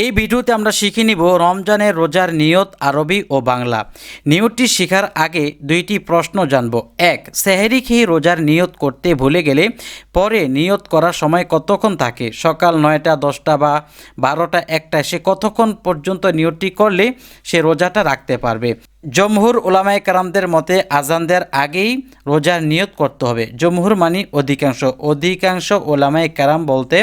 এই ভিডিওতে আমরা শিখে নিব রমজানের রোজার নিয়ত আরবি ও বাংলা। নিয়তটি শেখার আগে দুইটি প্রশ্ন জানব। এক, সেহেরি খেয়ে রোজার নিয়ত করতে ভুলে গেলে পরে নিয়ত করার সময় কতক্ষণ থাকে? সকাল নয়টা, দশটা বা বারোটা, একটা, সে কতক্ষণ পর্যন্ত নিয়তটি করলে সে রোজাটা রাখতে পারবে? জমহুর ওলামায় কারামদের মতে আজান দেওয়ার আগেই রোজার নিয়ত করতে হবে। জমহুর মানি অধিকাংশ। অধিকাংশ ওলামায় কারাম বলতে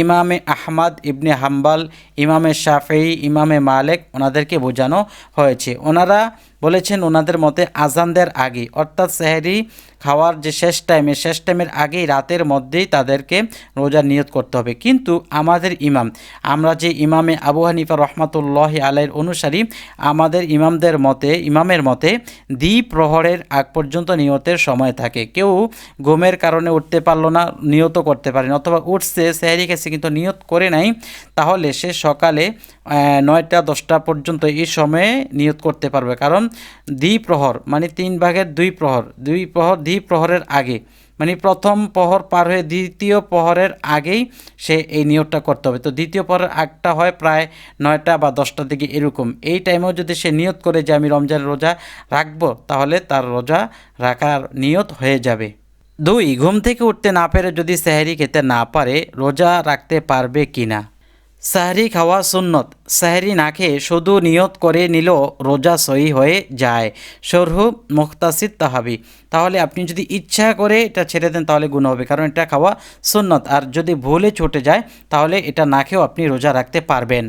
ইমামে আহমাদ ইবনে হাম্বাল, ইমামে শাফেই ইমামে মালেক ওনাদেরকে বোঝানো হয়েছে। ওনারা বলেছেন ওনাদের মতে আজান দেওয়ার আগে, অর্থাৎ সেহেরি খাওয়ার যে শেষ টাইমে শেষ টাইমের আগেই রাতের মধ্যেই তাদেরকে রোজার নিয়ত করতে হবে। কিন্তু আমাদের ইমাম, আমরা যে ইমামে আবু হানিফা রহমাতুল্লাহ আলাইয়ের অনুসারী, আমাদের ইমামদের মতে, ইমামের মতে দ্বীপ প্রহরের আগ পর্যন্ত নিয়তের সময় থাকে। কেউ ঘুমের কারণে উঠতে পারল না নিয়ত করতে পারেনি, অথবা উঠছে সেহারি খেয়েছে কিন্তু নিয়ত করে নাই, তাহলে সে সকালে নয়টা, দশটা পর্যন্ত এই সময়ে নিয়ত করতে পারবে। কারণ দ্বিপ্রহর মানে তিন ভাগের দুই প্রহর দুই প্রহর দ্বিপ্রহরের আগে মানে প্রথম প্রহর পার হয়ে দ্বিতীয় প্রহরের আগেই সে এই নিয়তটা করতে হবে। তো দ্বিতীয় প্রহরের আগটা হয় প্রায় নয়টা বা দশটার দিকে এরকম। এই টাইমেও যদি সে নিয়ত করে যে আমি রমজানের রোজা রাখব, তাহলে তার রোজা রাখার নিয়ত হয়ে যাবে। দুই, ঘুম থেকে উঠতে না পেরে যদি সেহারি খেতে না পারে, রোজা রাখতে পারবে কি না সাহরি খাওয়া সুন্নত। সাহরি না খেয়ে শুধু নিয়ত করে নিল রোজা সহি হয়ে যায়। সরহু মুখতাসিদ তাহাবি। তাহলে আপনি যদি ইচ্ছা করে এটা ছেড়ে দেন, তাহলে গুণ হবে, কারণ এটা খাওয়া সুন্নত। আর যদি ভুলে ছুটে যায়, তাহলে এটা না খেয়েও আপনি রোজা রাখতে পারবেন।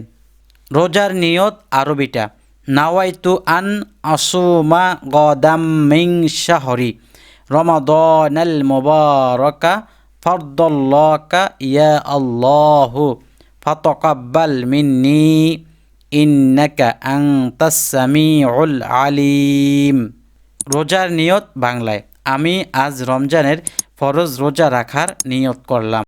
রোজার নিয়ত আরবিটা নাওয়াইতু আন আসুমা গদাম মিং শাহরি। রমাদানাল মুবারাকা, ফরদল্লাকা, ইয়া আল্লাহু, ফাতাকাব্বাল মিন্নি, ইন্নাকা আনতাস সামিউল আলিম। রোজার নিয়ত বাংলায়। আমি আজ রমজানের ফরজ রোজা রাখার নিয়ত করলাম।